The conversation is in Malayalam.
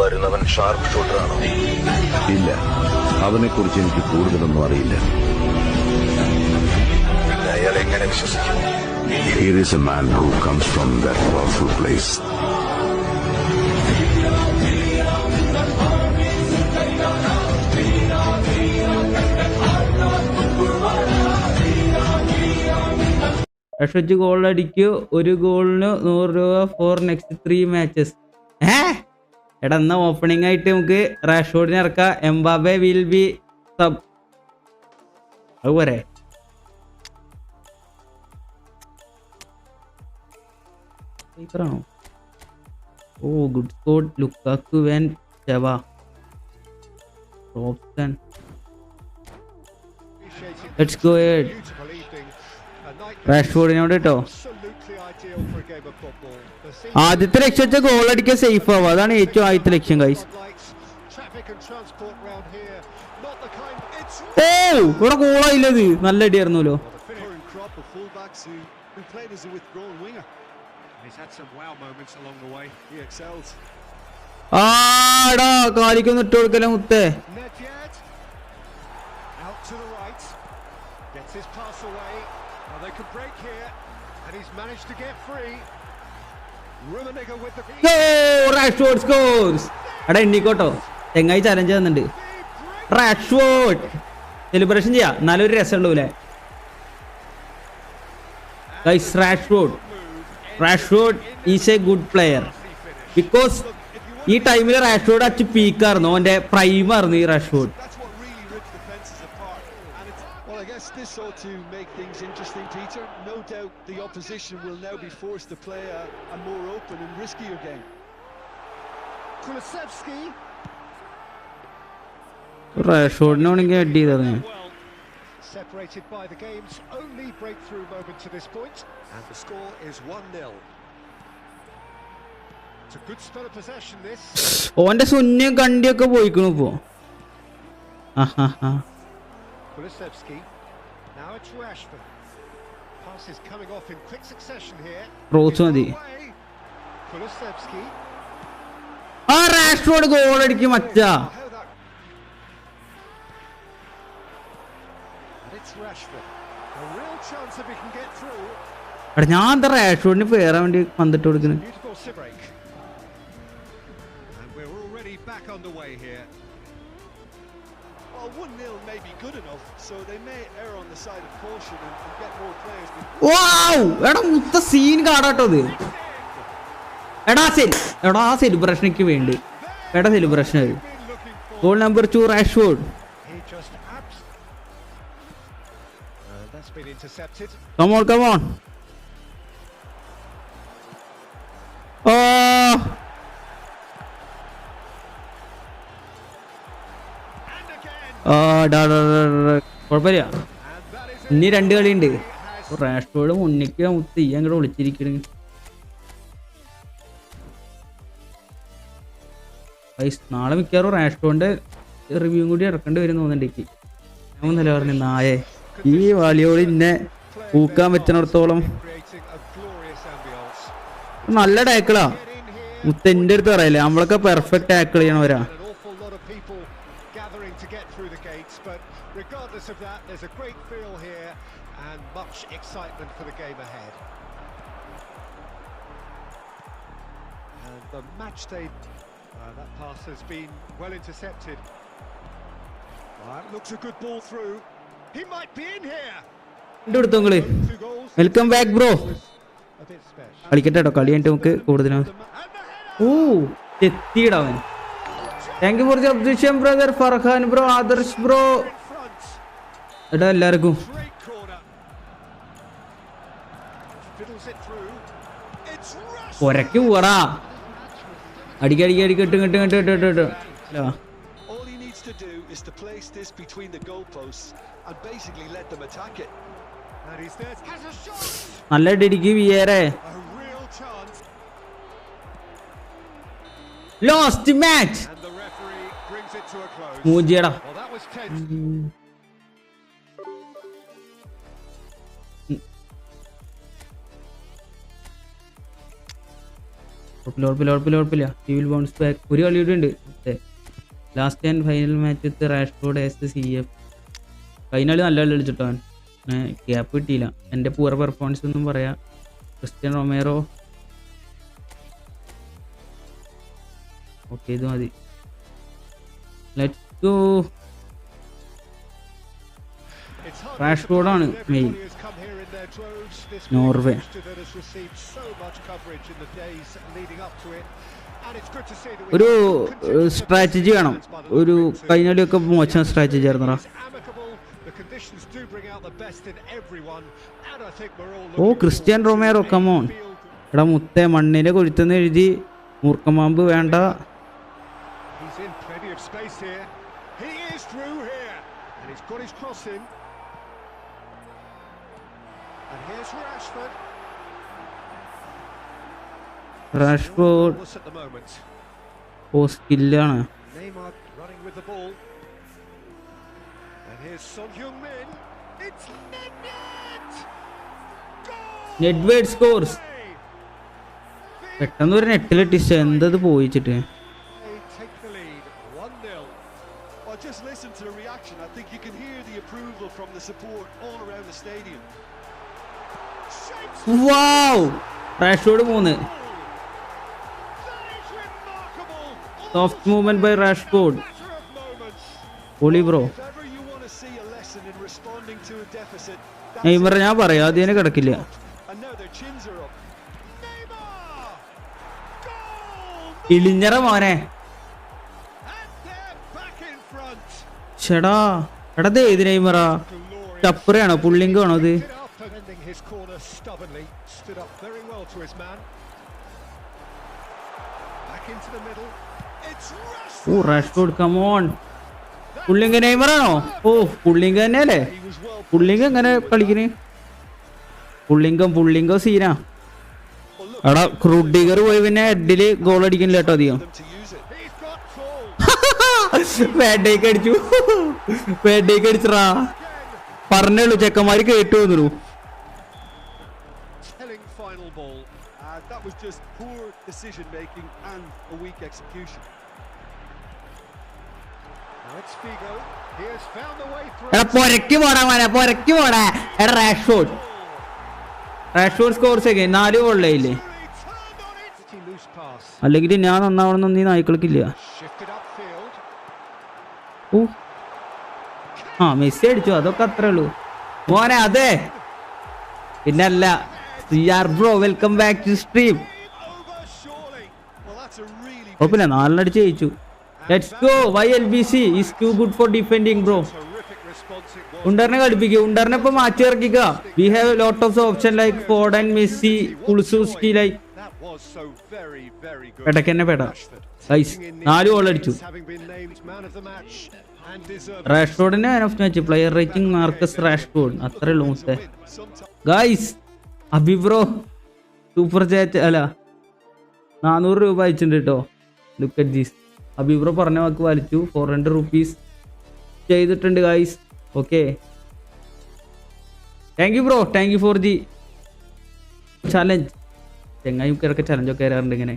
വരുന്നവൻ ഷാർപ്പ് ഷൂട്ടറാണോ ഇല്ല. അവനെക്കുറിച്ച് എനിക്ക് കൂടുതലൊന്നും അറിയില്ല. അയാൾ എങ്ങനെ വിശ്വസിക്കും? Here is a man who comes from that powerful place. Rush goal അടിക്കൂ. ഒരു ഗോളിന് നൂറ് രൂപ ഫോർ നെക്സ്റ്റ് ത്രീ മാച്ചസ് ഏ? എടാ എന്നാ ഓപ്പണിംഗ് ആയിട്ട് നമുക്ക് റാഷോഡിനെ ഇറക്കാം. എംബാബെ വിൽ ബി സബ് അത് പോരെ. ഓ ഗുഡ് സ്കോഡ് ലുക്കാക്കു വേൻ ചെവ റോബ്സൺ ലെറ്റ്സ് ഗോ റാഷ്ഫോർഡിനോട് കേട്ടോ ആദ്യത്തെ ലക്ഷ്യം വെച്ചാൽ ഗോൾ അടിക്കാൻ സേഫ് ആവുക അതാണ് ഏറ്റവും ആദ്യത്തെ ലക്ഷ്യം ഗൈസ് ഓ ഇവിടെ ഗോളായില്ലത് നല്ല അടിയായിരുന്നല്ലോ ആടാ കാലിക്കൊന്നും ഇട്ട് കൊടുക്കല മുത്തേ. Gets his pass away. Well, they could break here. And he's managed to get free. Rummenigge with the Go! Rashford scores! എടാ എണ്ണിക്കോട്ടോ തെങ്ങായി ചലഞ്ച് തന്നിട്ടുണ്ട്. റാഷ്ഫോർഡ് സെലിബ്രേഷൻ ചെയ്യാം. നല്ലൊരു രസം ഉണ്ടാവൂലേ guys Rashford Rashford is a good player because ഈ ടൈമിൽ റാഷ്ഫോർഡ് അച്ച് പീക്കായിരുന്നു അവന്റെ പ്രൈമായിരുന്നു ഈ Rashford So to make things interesting, Peter. No doubt the opposition will now be forced to play a, a more open and riskier game. Kulisevsky. Right, short. No one get Separated by the game's only breakthrough moment to this point, and the score is 1 0. It's a good spell of possession, this. Oh, and the Sunny Gandhi Kaboy Kunupo. Ha ha ha. Kulisevsky. Now it's Rashford. Pass is coming off in quick succession here. Cross മതി. ആ റാഷ്ഫോർഡ് ഗോൾ അടിക്കും through. എടാ ഞാൻ എന്താ റാഷ്ഫോർഡിന് പേരാൻ വേണ്ടി വന്നിട്ട് കൊടുക്കുന്നത് എടാ മുത്ത സീൻ കാടാട്ടോ ഇത്. എടാ സെൽ എടാ ആ സെലിബ്രേഷനിക്ക് വേണ്ടി. എടാ celebration for... goal number two Rashford He just abs... And that's കുഴപ്പമില്ല. ഇനി രണ്ട് കളിയുണ്ട്. റാഷ്ഫോർഡ് മുന്നിക്ക് മുത്ത് ഈ അങ്ങോട്ട് വിളിച്ചിരിക്കണ. നാളെ മിക്കവാറും റാഷ്ഫോർഡിന്റെ റിവ്യൂ കൂടി ഇറക്കേണ്ടി വരും തോന്നുന്നുണ്ട് ഞാൻ പറഞ്ഞു നായെ. ഈ വാളിയോട് ഇന്നെ പൂക്കാൻ പറ്റണത്തോളം. നല്ല ടാക്കിളാ മുത്ത് എന്റെ അടുത്ത് പറയല്ലേ നമ്മളൊക്കെ പെർഫെക്റ്റ് ടാക്കിൾ ചെയ്യണവരാ. but regardless of that, there's a great feel here and much excitement for the game ahead. And the match day, uh, that pass has been well intercepted. Well, that looks a good ball through. He might be in here. എന്റെ അടുത്തോ നിങ്ങള് Two goals. Welcome back bro A bit special. കളിക്കട്ടെ കേട്ടോ കളി കഴിഞ്ഞിട്ട് നമുക്ക് കൂടുതലാണ് And the header. Oh എത്തിയിടവൻ thank you for the അബ്ദുഷൻ brother Farhan bro Adarsh bro. എടാ എല്ലാവർക്കും. ഒരക്ക് പോടാ അടിക്ക് അടിക്ക് അടിക്ക് ഇട്ട് ഇട്ട് ഇട്ട് ഇട്ട് ഇട്ട് ഇട്ട് All he needs to do is to place this between the goalposts and basically let them attack it. And he's there. Has a shot. നല്ല അടിക്ക് വിയേറെ. Lost match tense. ഉറപ്പില്ല ഉറപ്പില്ല ഉറപ്പില്ല ഉറപ്പില്ല ഹി വിൽ ബൗൺസ് ബാക്ക് ഒരു കളി കൂടി ഉണ്ട് last and final match with Rashford S C F final നല്ല കളി കളിച്ചിട്ടോ അവൻ ഗ്യാപ്പ് കിട്ടിയില്ല എന്റെ പൂർ പെർഫോമൻസ് ഒന്നും പറയാ ക്രിസ്ത്യൻ റൊമേറോ ഓക്കെ ഇത് മതി ലെറ്റ് ഗു റാഷ് റോഡാണ് മെയിൻ നോർവേ ഒരു സ്ട്രാറ്റജി വേണം. ഒരു കഴിഞ്ഞൊക്കെ മോശം സ്ട്രാറ്റജി ആയിരുന്നു ഓ ക്രിസ്ത്യൻ റോമേറോ കമോൺ എടാ മുത്തേ മണ്ണിനെ കൊഴുത്തുന്ന് എഴുതി മൂർക്കമാമ്പ് വേണ്ട. He's in plenty of space here. He is through here. And he's got his cross in. And here's Rashford. Rashford. Post moment. Neymar running with the ball. And here's Son Heung-min. It's Nedved! Nedved scores. പെട്ടെന്ന് ഒരു നെറ്റിലിട്ടിച്ച എന്തത് പോയിച്ചിട്ട് Well, just listen to the reaction. I think you can hear the approval from the support all around the stadium. Wow! Rashford Rashford മൂന്ന് That is remarkable! Soft movement by Rashford Matter of moments. പൊളി bro If ever you want to see a lesson in responding to a deficit, Neymar ഞാൻ പറയാം അതിനെ കിടക്കില്ല And now well എടാ ദേ man. Back into the ആണോ It's ഓ. Rashford come on പുള്ളിങ്ക നെയ്മറാണോ? ഓ പുള്ളിങ്ക തന്നെയല്ലേ? പുള്ളിങ്ക എങ്ങനെ കളിക്കണ്? പുള്ളിങ്കം പുള്ളിങ്കോ സീനാ. എടാ ക്രൂഡിഗർ പോയി പിന്നെ ഹെഡിൽ ഗോൾ അടിക്കണില്ല കേട്ടോ അധികം them to use it. He's got tall. വേണ്ടേക്ക് അടിച്ചു. വേണ്ടേക്ക് അടിച്ചറാ പറഞ്ഞുള്ളൂ ചെക്കന്മാര് കേട്ടു വന്നു അല്ലെങ്കിൽ ഞാൻ നന്നാവണമെന്നൊന്നും നായ്ക്കൾക്കില്ല ഓ ആ മെസ്സി അടിച്ചു. അതൊക്കെ അത്രേ ഉള്ളൂ. മോനെ അതെ. പിന്നല്ല C R bro welcome back to stream ഓപ്പില്ല നാലിനടിച്ച് ജയിച്ചു. Let's go why is too good for defending bro. ഉണ്ടറിനെ കളിപ്പിക്കുക ഉണ്ടറിനെ ഇപ്പൊ മാറ്റി ഇറക്കിക്കുക we have lot of option like Foden Messi Kulusevski like Good. പെടക്കന്നെ പെട. സൈസ് നാല് ഗോൾ അടിച്ചു. റാഷ്ഫോർഡിന്റെ man of match player rating Marcus Rashford അത്രേ ഉള്ളൂ അഭിബ്രോ സൂപ്പർ ചാറ്റ് അല്ല നാനൂറ് രൂപ അയച്ചിട്ടുണ്ട് കേട്ടോ ലുക്ക് അറ്റ് ദീസ് അഭിബ്രോ പറഞ്ഞ വാക്ക് വലിച്ചു. ഫോർ ഹൺഡ്രഡ് റുപ്പീസ് ചെയ്തിട്ടുണ്ട് guys okay thank you bro thank you for the challenge ചെങ്ങായിക്കൊക്കെ ചലഞ്ചൊക്കെ വരാറുണ്ട് ഇങ്ങനെ